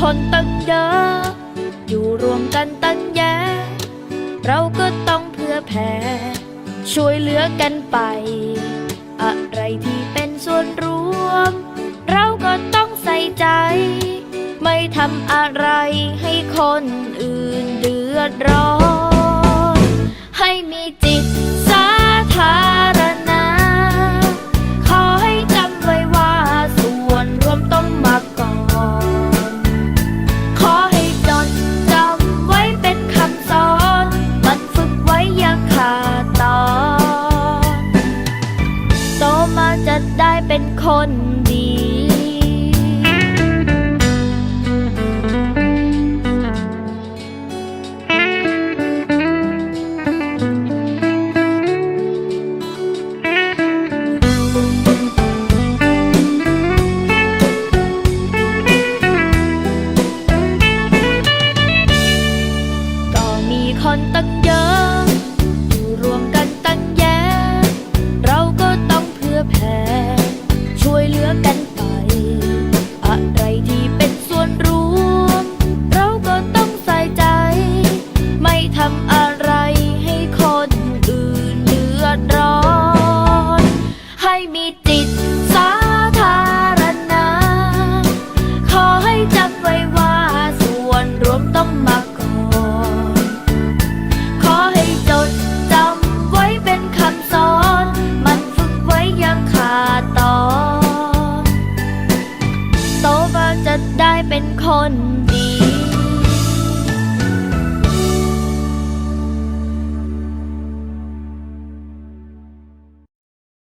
คนตั้งเยอะ อยู่รวมกันตั้งแย่เราก็ต้องเพื่อแผ่ช่วยเหลือกันไป อะไรที่เป็นส่วนรวม เราก็ต้องใส่ใจ ไม่ทำอะไรให้คนอื่นเดือดร้อน ให้มีจิต จะได้เป็นคนดีก็มีคนตั้ง จิตสาธารณะ ขอให้จำไว้ว่าส่วนรวมต้องมาก่อนขอให้จดจำไว้เป็นคำสอน มันฝึกไว้ยังขาดตอนโตมาจะได้เป็นคนดี